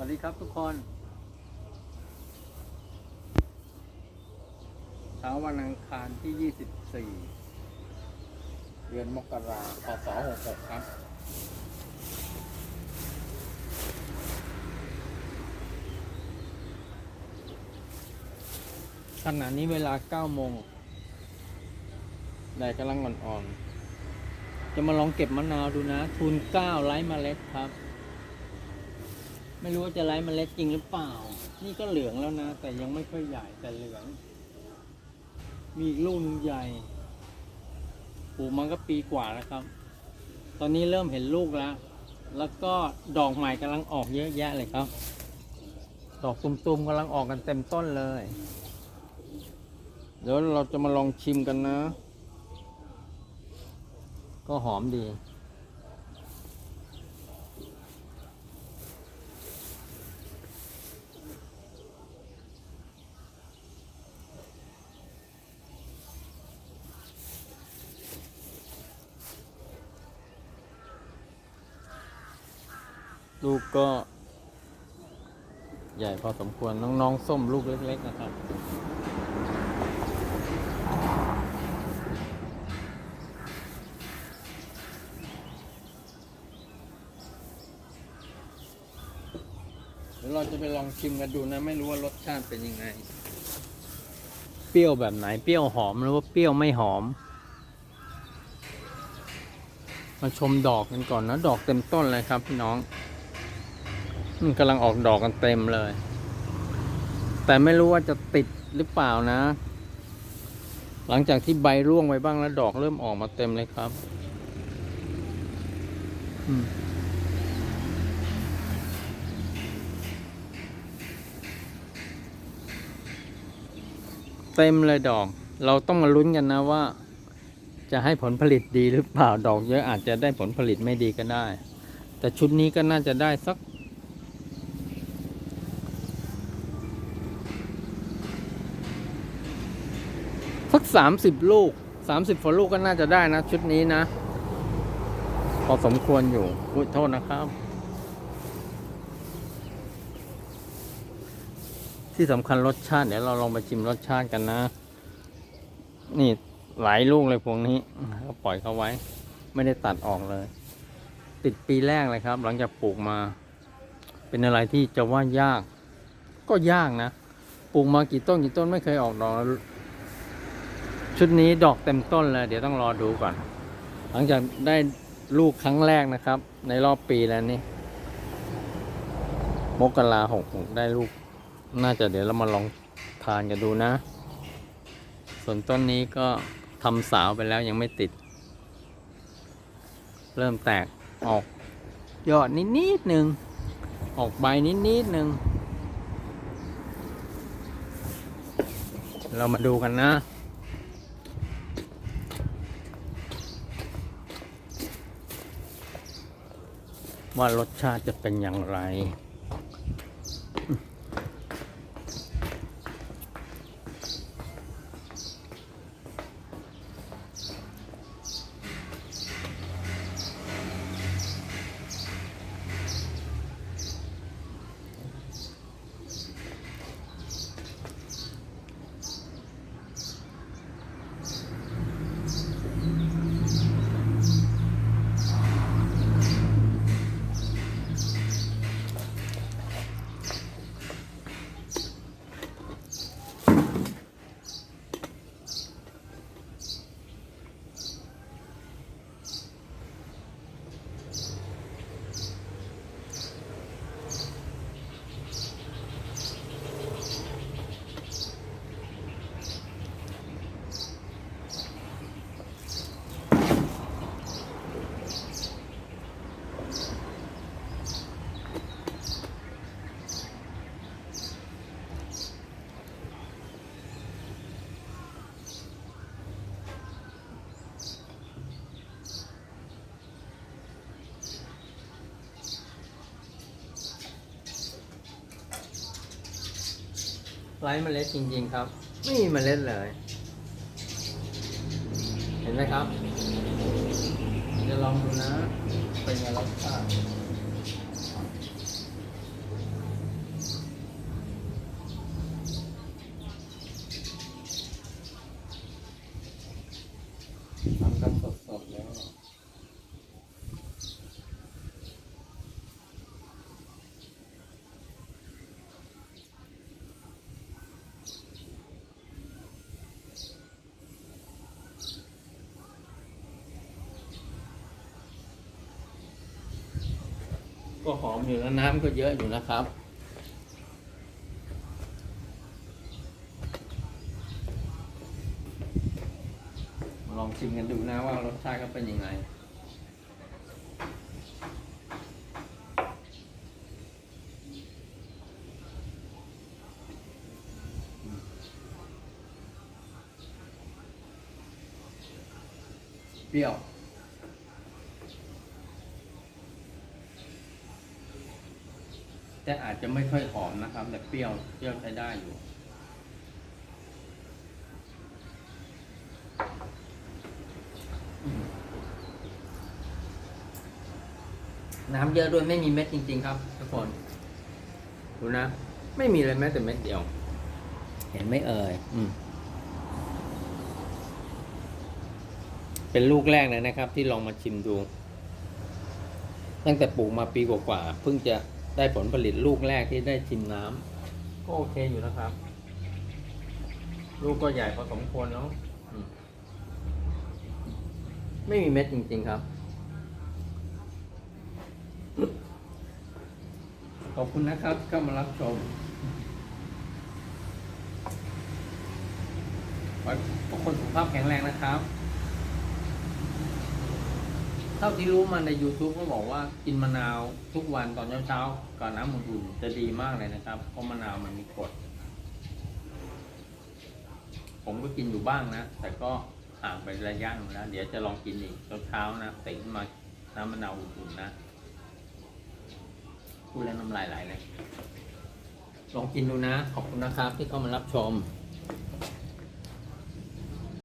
วัสดีครับทุกคนเช้าวันอังคารที่ 24 เดือนมกราคมพศ66 ครับ ขณะนี้เวลา 9 โมงแดดกำลังอ่อนๆ จะมาลองเก็บมะนาวดูนะทุน9ไร้เมล็ดครับ ไม่รู้ว่าจะไร้เมล็ดจริงหรือเปล่า นี่ก็เหลืองแล้วนะ แต่ยังไม่ค่อยใหญ่แต่เหลือง มีอีกลูกนึงใหญ่ปลูกมันก็ปีกว่าแล้วครับ ตอนนี้เริ่มเห็นลูกแล้ว แล้วก็ดอกใหม่กำลังออกเยอะแยะเลยครับ ดอกตุ่มๆกำลังออกกันเต็มต้นเลย เดี๋ยวเราจะมาลองชิมกันนะ ก็หอมดี ลูกก็ ใหญ่พอสมควรน้องๆส้มลูกเล็ก ๆ นะครับ เดี๋ยวเราจะไปลองชิมกันดูนะ ไม่รู้ว่ารสชาติเป็นยังไง เปรี้ยวแบบไหนเปรี้ยวหอมหรือว่าเปรี้ยวไม่หอม มาชมดอกกันก่อนนะ ดอกเต็มต้นเลยครับพี่น้อง มันกำลังออกดอกกันเต็มเลย แต่ไม่รู้ว่าจะติดหรือเปล่านะ หลังจากที่ใบร่วงไปบ้างแล้วดอกเริ่มออกมาเต็มเลยครับเต็มเลยดอก เราต้องมาลุ้นกันนะว่า จะให้ผลผลิตดีหรือเปล่าดอกเยอะอาจจะได้ผลผลิตไม่ดีก็ได้ แต่ชุดนี้ก็น่าจะได้สัก สักสามสิบลูกสามสิบฝลูกก็น่าจะได้นะ ชุดนี้นะ พอสมควรอยู่อุ้ยโทษนะครับ ที่สำคัญรสชาติเดี๋ยวเราลองไปชิมรสชาติกันนะ นี่หลายลูกเลยพวงนี้ก็ปล่อยเขาไว้ ไม่ได้ตัดออกเลย ติดปีแรกเลยครับ หลังจากปลูกมา เป็นอะไรที่จะว่ายาก ก็ยากนะ ปลูกมากี่ต้นกี่ต้นไม่เคยออกดอก ชุดนี้ดอกเต็มต้นเลย เดี๋ยวต้องรอดูก่อน หลังจากได้ลูกครั้งแรกนะครับ ในรอบปีแล้วนี่มกราหกหกได้ลูก น่าจะเดี๋ยวเรามาลองทานกันดูนะ ส่วนต้นนี้ก็ทำสาวไปแล้วยังไม่ติด เริ่มแตกออก ยอดนิดนิดหนึ่งออกใบนิดนิดหนึ่งเรามาดูกันนะ ว่ารสชาติจะเป็นอย่างไร ไร้เมล็ดจริง ๆ ครับ ไม่มีเมล็ดเลย เห็นไหมครับจะลองดูนะ เป็นไงรสชาติทำกันส็หอมอยู่แล้วน้ำก็เยอะอยู่นะครับ ลองชิมกันดูนะว่ารสชาติก็เป็นยังไงเปรี้ยว แต่อาจจะไม่ค่อยหอมนะครับ แต่เปรี้ยวเปรี้ยวใช้ได้อยู่ น้ำเยอะด้วยไม่มีเม็ดจริง ๆ ครับทุกคนดูนะ ไม่มีเลยแม้แต่เม็ดเดียว เห็นไหมเอ่ยอืมเป็นลูกแรกเลยนะครับ ที่ลองมาชิมดู ตั้งแต่ปลูกมาปีกว่าๆเพิ่งจะ ได้ผลผลิตลูกแรกที่ได้ชิมน้ำก็โอเคอยู่นะครับ ลูกก็ใหญ่พอสมควรแล้วอืมไม่มีเม็ดจริง ๆ ครับ ขอบคุณนะครับที่เข้ามารับชมขอให้ทุกคนสุขภาพแข็งแรงนะครับ เท่าที่รู้มาใน YouTube ก็บอกว่ากินมะนาวทุกวันตอนเช้าๆก่อนน้ำอุ่นๆจะดีมากเลยนะครับ เพราะมะนาวมันมีกรดผมก็กินอยู่บ้างนะ แต่ก็ห่างไประยะหนึงแล้วเดี๋ยวจะลองกินอีกเช้าๆนะตื่นขึ้นมาน้ำมะนาวอุ่นๆนะพูดแล้วน้ำลายไหลเลยลองกินดูนะ ขอบคุณนะครับที่เข้ามารับชม